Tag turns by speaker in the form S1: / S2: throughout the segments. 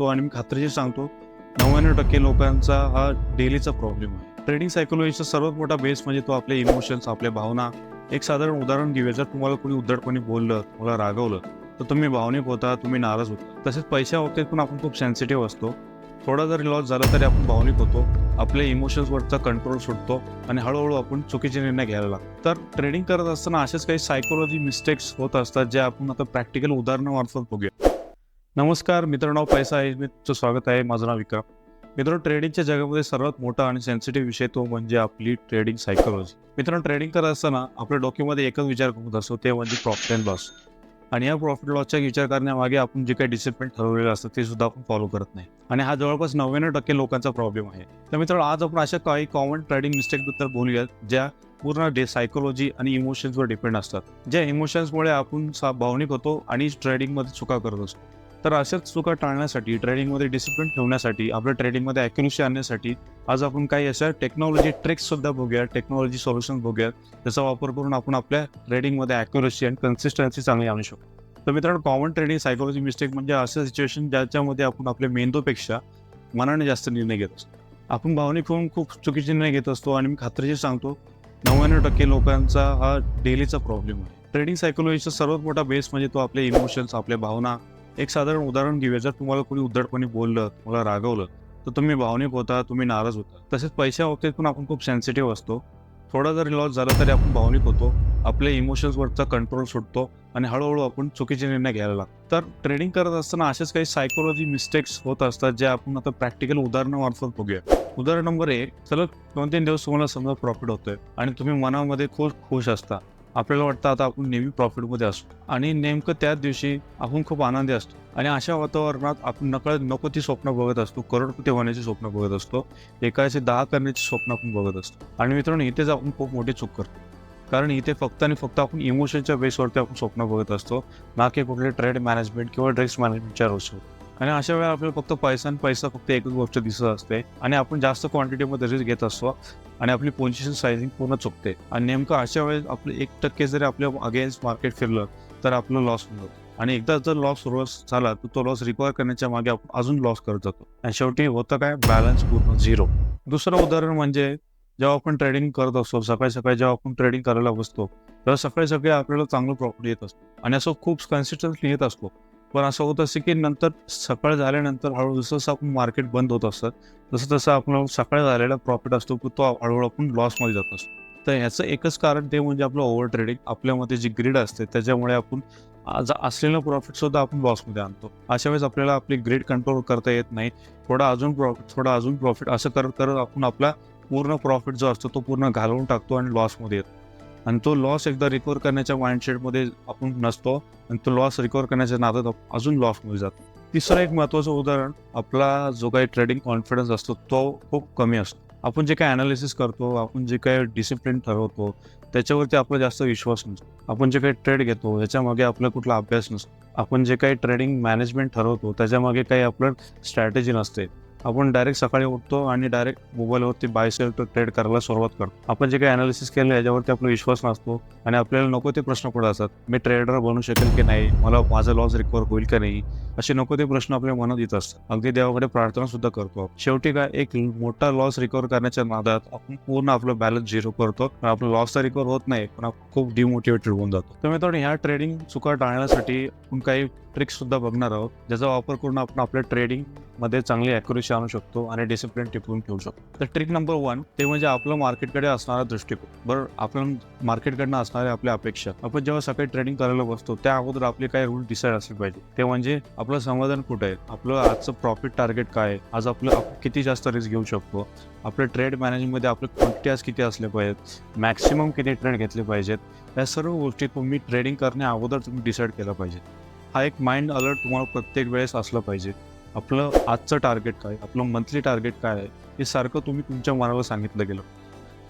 S1: तो आणि मी खात्रीशीर सांगतो नव्याण्णव टक्के लोकांचा हा डेलीचा प्रॉब्लेम आहे. ट्रेडिंग सायकोलॉजीचा सर्वात मोठा बेस म्हणजे तो आपले इमोशन्स आपल्या भावना. एक साधारण उदाहरण घेऊया जर तुम्हाला कोणी उद्धटपणे बोललं तुम्हाला रागवलं तर तुम्ही भावनिक होता तुम्ही नाराज होता. तसेच पैशा बाबतीत पण आपण खूप सेन्सिटिव्ह असतो. थोडा जरी लॉस झाला तरी आपण भावनिक होतो आपल्या इमोशन्सवरचा कंट्रोल सुटतो आणि हळूहळू आपण चुकीचे निर्णय घ्यायला लागतो. तर ट्रेडिंग करत असताना असेच काही सायकोलॉजी मिस्टेक्स होत असतात जे आपण आता प्रॅक्टिकल उदाहरणामार्फत बघूया. नमस्कार मित्रांनो पैसा आहे मी तुमचं स्वागत आहे. माझं नाव विक्रम. मित्रांनो ट्रेडिंगच्या जगामध्ये सर्वात मोठा आणि सेन्सिटिव्ह विषय तो म्हणजे आपली ट्रेडिंग सायकोलॉजी मित्रांनो ट्रेडिंग करत असताना आपल्या डोक्यामध्ये एकच विचार करत असतो ते म्हणजे प्रॉफिट अँड लॉस आणि या प्रॉफिट लॉसचा विचार करण्यामागे आपण जे काही डिसिप्लिन ठरवलेलं असतं ते सुद्धा आपण फॉलो करत नाही. आणि हा जवळपास नव्याण्णव टक्के लोकांचा प्रॉब्लेम आहे. तर मित्रांनो आज आपण अशा काही कॉमन ट्रेडिंग मिस्टेकबद्दल बोलूयात ज्या पूर्ण डे सायकोलॉजी आणि इमोशन्सवर डिपेंड असतात. ज्या इमोशन्समुळे आपण सा- भावनिक होतो आणि ट्रेडिंगमध्ये चुका करत असतो. तर अशाच चुका टाळण्यासाठी ट्रेडिंगमध्ये डिसिप्लिन ठेवण्यासाठी आपल्या ट्रेडिंगमध्ये ॲक्युरेसी आणण्यासाठी आज आपण काही अशा टेक्नॉलॉजी ट्रिक्ससुद्धा बघूया टेक्नॉलॉजी सोल्युशन बघूया त्याचा वापर करून आपण आपल्या ट्रेडिंगमध्ये ॲक्युरेसी आणि कन्सिस्टन्सी चांगली आणू शकतो तर मित्रांनो कॉमन ट्रेडिंग सायकोलॉजी मिस्टेक म्हणजे असं सिच्युएशन ज्याच्यामध्ये आपण आपल्या मेंदूपेक्षा मनाने जास्त निर्णय घेत असतो. आपण भावनिक होऊन खूप चुकीचे निर्णय घेत असतो आणि मी खात्रीशीर सांगतो नव्याण्णव टक्के लोकांचा हा डेलीचा प्रॉब्लेम आहे. ट्रेडिंग सायकोलॉजीचा सर्वात मोठा बेस म्हणजे तो आपले इमोशन्स आपल्या भावना एक साधारण उदाहरण घेऊया. जर तुम्हाला कोणी उद्धटपणे बोललं तुम्हाला रागवलं तर तुम्ही भावनिक होता तुम्ही नाराज होता. तसेच पैशा बाबतीत पण आपण खूप सेन्सिटिव्ह असतो. थोडा जरी लॉस झाला तरी आपण भावनिक होतो. आपल्या इमोशन्सवरचा कंट्रोल सुटतो आणि हळूहळू आपण चुकीचे निर्णय घ्यायला लागतो. तर ट्रेडिंग करत असताना असेच काही सायकोलॉजी मिस्टेक्स होत असतात जे आपण आता प्रॅक्टिकल उदाहरणामार्फत बघूया. उदाहरण नंबर एक सलग दोन तीन दिवस तुम्हाला समजा प्रॉफिट होतोय आणि तुम्ही मनामध्ये खूप खुश असता. आपल्याला वाटतं आता आपण नेहमी प्रॉफिटमध्ये असतो. आणि नेमकं त्याच दिवशी आपण खूप आनंदी असतो. आणि अशा वातावरणात आपण नकळत नको ती स्वप्न बघत असतो. करोडपती होण्याची स्वप्न बघत असतो. एकाचे दहा करण्याची स्वप्न आपण बघत असतो. आणि मित्रांनो इथेच आपण खूप मोठी चूक करतो. कारण इथे फक्त आणि फक्त आपण इमोशनच्या बेसवरती आपण स्वप्न बघत असतो. ना की कुठले ट्रेड मॅनेजमेंट किंवा रिस्क मॅनेजमेंटच्या रोज आणि अशा वेळेला आपल्याला फक्त पैसा आणि पैसा फक्त एकच गोष्ट दिसत असते. आणि आपण जास्त क्वांटिटीमध्ये रिस्क घेत असतो. आणि आपली पोझिशन सायझिंग पूर्ण चुकते. आणि नेमकं अशा वेळेस आपलं एक टक्के जरी आपल्या अगेन्स्ट मार्केट फिरलं तर आपलं लॉस होऊन जातो आणि एकदा जर लॉस लॉस झाला तर तो लॉस रिकवर करण्याच्या मागे आपण अजून लॉस करत जातो आणि शेवटी होतं काय? बॅलन्स पूर्ण झिरो दुसरं उदाहरण म्हणजे जेव्हा आपण ट्रेडिंग करत असतो सकाळी सकाळी जेव्हा आपण ट्रेडिंग करायला बसतो तेव्हा सकाळी सकाळी आपल्याला चांगलं प्रॉफिट येत असतो. आणि असं खूप कन्सिस्टन्सली येत असतो. पण असं होत असतं की नंतर सकाळ झाल्यानंतर हळूहळू जसं जसं आपण मार्केट बंद होत असतं तसं तसं आपण सकाळ झालेला प्रॉफिट असतो की तो हळूहळू आपण लॉसमध्ये जात असतो. तर ह्याचं एकच कारण ते म्हणजे आपलं ओव्हर ट्रेडिंग आपल्यामध्ये जी ग्रीड असते त्याच्यामुळे आपण असलेला असलेलं प्रॉफिट सुद्धा आपण लॉसमध्ये आणतो. अशा वेळेस आपल्याला आपली ग्रीड कंट्रोल करता येत नाही. थोडा अजून प्रॉफिट थोडा अजून प्रॉफिट असं करत करत आपण आपला पूर्ण प्रॉफिट जो असतो तो पूर्ण घालवून टाकतो आणि लॉसमध्ये येतो. आणि तो लॉस एकदा रिकवर करण्याच्या माइंडसेटमध्ये आपण नसतो आणि तो लॉस रिकवर करण्याच्या नादात आपण अजून लॉसमध्ये जातो. तिसरं एक महत्त्वाचं उदाहरण आपला जो काही ट्रेडिंग कॉन्फिडन्स असतो तो खूप कमी असतो. आपण जे काही अनालिसिस करतो आपण जे काही डिसिप्लिन ठरवतो त्याच्यावरती आपला जास्त विश्वास नसतो. आपण जे काही ट्रेड घेतो त्याच्यामागे आपला कुठला अभ्यास नसतो. आपण जे काही ट्रेडिंग मॅनेजमेंट ठरवतो त्याच्यामागे काही आपलं स्ट्रॅटेजी नसते. आपण डायरेक्ट सकाळी उठतो आणि डायरेक्ट मोबाईलवरती बाय सेल ट्रेड करायला सुरुवात करतो. आपण जे काही अनालिसिस केलं याच्यावरती आपला विश्वास नसतो आणि आपल्याला नको ते प्रश्न पडत असतात. मी ट्रेडर बनू शकेल की नाही? मला माझा लॉस रिकवर होईल का नाही? असे नको ते प्रश्न आपल्या मनात येत असतात. अगदी देवाकडे प्रार्थना सुद्धा करतो. शेवटी काय? एक मोठा लॉस रिकवर करण्याच्या नादात आपण पूर्ण आपलं बॅलन्स झिरो करतो. पण आपलं लॉस तर रिकवर होत नाही पण आपण खूप डिमोटिवेटेड होऊन जातो. तर मित्रांनो ह्या ट्रेडिंग चुका टाळण्यासाठी आपण काही ट्रिक्स सुद्धा बघणार आहोत. ज्याचा वापर करून आपण आपल्या ट्रेडिंगमध्ये चांगली अॅक्युरेसी आणू शकतो आणि डिसिप्लिन टिकवून ठेवू शकतो. तर ट्रिक नंबर वन ते म्हणजे आपलं मार्केटकडे असणारा दृष्टिकोन. बरं आपण मार्केटकडनं असणाऱ्या आपल्या अपेक्षा. आपण जेव्हा सकाळी ट्रेडिंग करायला बसतो त्या अगोदर आपले काही रूल डिसाईड असले पाहिजे. ते म्हणजे आपलं समाधान कुठं आहे? आपलं आजचं प्रॉफिट टार्गेट काय आहे? आज आपलं किती जास्त रिस्क घेऊ शकतो? आपलं ट्रेड मॅनेजमध्ये आपलं क्वांटिटी आज किती असले पाहिजेत? मॅक्सिमम किती ट्रेड घेतले पाहिजेत? या सर्व गोष्टी तुम्ही ट्रेडिंग करण्या अगोदर तुम्ही डिसाईड केलं पाहिजे. हा एक माइंड अलर्ट तुम्हाला प्रत्येक वेळेस असलं पाहिजे. आपलं आजचं टार्गेट काय? आपलं मंथली टार्गेट काय आहे? हे सारखं तुम्ही तुमच्या मनाला सांगितलं गेलं.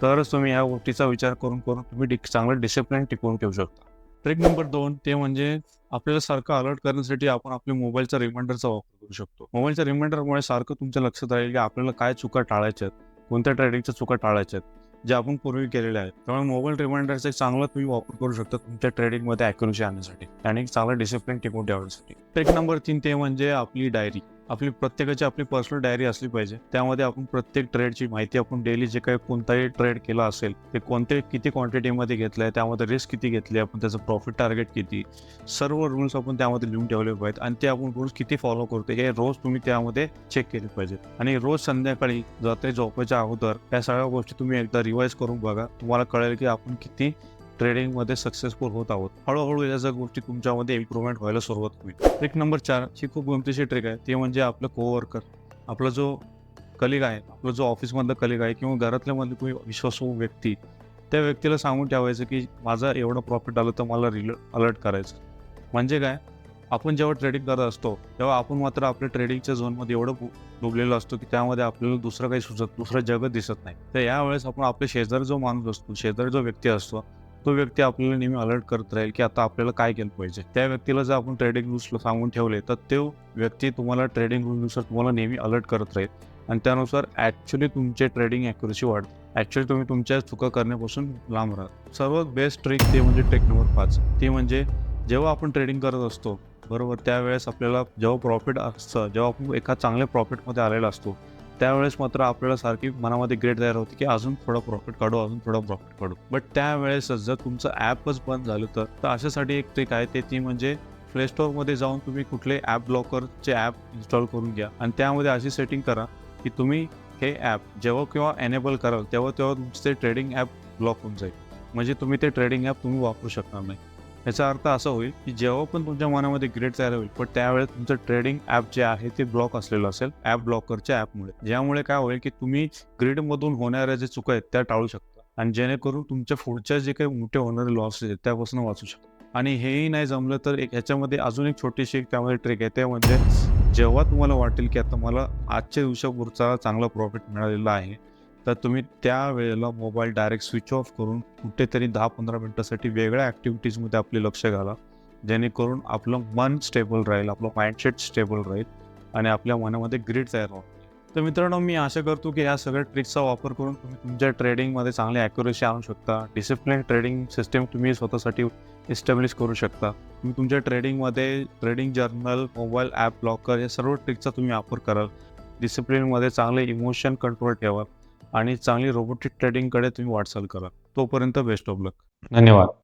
S1: तरच तुम्ही या गोष्टीचा विचार करून करून तुम्ही डि चांगलं डिसिप्लिन टिकवून ठेवू शकता. ट्रिक नंबर दोन ते म्हणजे आपल्याला सारखं अलर्ट करण्यासाठी आपण आपल्या मोबाईलचा रिमाइंडरचा वापर करू शकतो. मोबाईलच्या रिमाइंडरमुळे सारखं तुमच्या लक्षात राहील की आपल्याला काय चुका टाळायच्या आहेत? कोणत्या ट्रेडिंगच्या चुका टाळायच्या आहेत? जे आपण पूर्वी केलेले आहेत. त्यामुळे मोबाईल रिमाइंडरचा एक चांगला तुम्ही वापर करू शकता तुमच्या ट्रेडिंगमध्ये अॅक्युरेसी आणण्यासाठी. आणि एक चांगला डिसिप्लिन टिकून ठेवण्यासाठी. ट्रेक नंबर तीन ते म्हणजे आपली डायरी आपली प्रत्येकाची आपली पर्सनल डायरी असली पाहिजे. त्यामध्ये आपण प्रत्येक ट्रेडची माहिती आपण डेली जे काही कोणताही ट्रेड केला असेल ते कोणते किती क्वांटिटीमध्ये घेतलं आहे त्यामध्ये रिस्क किती घेतली आपण त्याचं प्रॉफिट टार्गेट किती सर्व रूल्स आपण त्यामध्ये लिहून ठेवले पाहिजेत आणि ते आपण रूल्स किती फॉलो करतो हे रोज तुम्ही त्यामध्ये चेक केले पाहिजेत. आणि रोज संध्याकाळी जाते झोपायच्या अगोदर या सगळ्या गोष्टी तुम्ही एकदा रिवाईज करून बघा. तुम्हाला कळेल की आपण किती ट्रेडिंगमध्ये सक्सेसफुल होत आहोत. हळूहळू या ज्या गोष्टी तुमच्यामध्ये इम्प्रूव्हमेंट व्हायला सुरुवात होईल. ट्रिक नंबर चार ही खूप गमतीची ट्रिक आहे. ते म्हणजे आपलं कोवर्कर आपला जो कलिग आहे आपला जो ऑफिसमधला कलिग आहे किंवा घरातल्यामधली तुम्ही कोणी विश्वासू व्यक्ती त्या व्यक्तीला सांगून ठेवायचं की माझा एवढं प्रॉफिट आलं तर मला रिल अलर्ट करायचं. म्हणजे काय? आपण जेव्हा ट्रेडिंग करत असतो तेव्हा आपण मात्र आपल्या ट्रेडिंगच्या झोनमध्ये एवढं डुबलेलो असतो की त्यामध्ये आपल्याला दुसरं काही सुचत दुसरं जगत दिसत नाही. तर यावेळेस आपण आपले शेजारी जो माणूस असतो शेजारी जो व्यक्ती असतो तो व्यक्ती आपल्याला नेहमी अलर्ट करत राहील की आता आपल्याला काय केलं पाहिजे. त्या व्यक्तीला जर आपण ट्रेडिंग रूल्सला सांगून ठेवले तर तो व्यक्ती तुम्हाला ट्रेडिंग रूलनुसार तुम्हाला नेहमी अलर्ट करत राहील. आणि त्यानुसार ॲक्च्युली तुमचे ट्रेडिंग ॲक्युरेसी वाढते. ॲक्च्युली तुम्ही तुमच्या चुका करण्यापासून लांब राहा. सर्वात बेस्ट ट्रिक ते म्हणजे ट्रिक नंबर पाच. ती म्हणजे जेव्हा आपण ट्रेडिंग करत असतो बरोबर त्यावेळेस आपल्याला जेव्हा प्रॉफिट असतं जेव्हा आपण एका चांगल्या प्रॉफिटमध्ये आलेला असतो त्यावेळेस मात्र आपल्याला सारखी मनामध्ये ग्रेट तयार होती की अजून थोडं प्रॉफिट काढू अजून थोडं प्रॉफिट काढू. बट त्यावेळेसच जर तुमचं ॲपच बंद झालं तर तर अशासाठी एक ट्रिक आहे ते ती म्हणजे प्ले स्टोअरमध्ये जाऊन तुम्ही कुठले ॲप ब्लॉकरचे ॲप इन्स्टॉल करून घ्या. आणि त्यामध्ये अशी सेटिंग करा की तुम्ही हे ॲप जेव्हा किंवा एनेबल कराल तेव्हा तेव्हा तुमचं ते ट्रेडिंग ॲप ब्लॉक होऊन जाईल. म्हणजे तुम्ही ते ट्रेडिंग ॲप तुम्ही वापरू शकणार नाही. याचा अर्थ असा होईल की जेव्हा पण तुमच्या मनामध्ये ग्रेड तयार होईल पण त्यावेळेस तुमचं ट्रेडिंग ॲप जे आहे ते ब्लॉक असलेलं असेल ॲप ब्लॉकरच्या ॲपमुळे ज्यामुळे काय होईल की तुम्ही ग्रेडमधून होणाऱ्या जे चुका आहेत त्या टाळू शकता. आणि जेणेकरून तुमच्या पुढच्या जे काही मोठे होणारे लॉसेस आहेत त्यापासून वाचू शकता. आणि हेही नाही जमलं तर एक ह्याच्यामध्ये अजून एक छोटीशी एक त्यामध्ये ट्रिक आहे. ते म्हणजे जेव्हा तुम्हाला वाटेल की आता मला आजच्या दिवसापुरचा चांगला प्रॉफिट मिळालेला आहे तर तुम्ही त्या वेळेला मोबाईल डायरेक्ट स्विच ऑफ करून कुठेतरी दहा पंधरा मिनटासाठी वेगळ्या ॲक्टिव्हिटीजमध्ये आपले लक्ष घाला. जेणेकरून आपलं मन स्टेबल राहील आपलं माइंडसेट स्टेबल राहील आणि आपल्या मनामध्ये ग्रीड तयार होईल. तर मित्रांनो मी आशा करतो की या सगळ्या ट्रिक्सचा वापर करून तुम्ही तुमच्या ट्रेडिंगमध्ये चांगली ॲक्युरेसी आणू शकता. डिसिप्लिन ट्रेडिंग सिस्टम तुम्ही स्वतःसाठी इस्टॅब्लिश करू शकता. तुम्ही तुमच्या ट्रेडिंगमध्ये trading journal mobile app blocker या सर्व ट्रिकचा तुम्ही वापर कराल. डिसिप्लिनमध्ये चांगले इमोशन कंट्रोल ठेवा आणि चांगली रोबोटिक ट्रेडिंगकडे तुम्ही वाटचाल करा तोपर्यंत बेस्ट ऑफ लक धन्यवाद.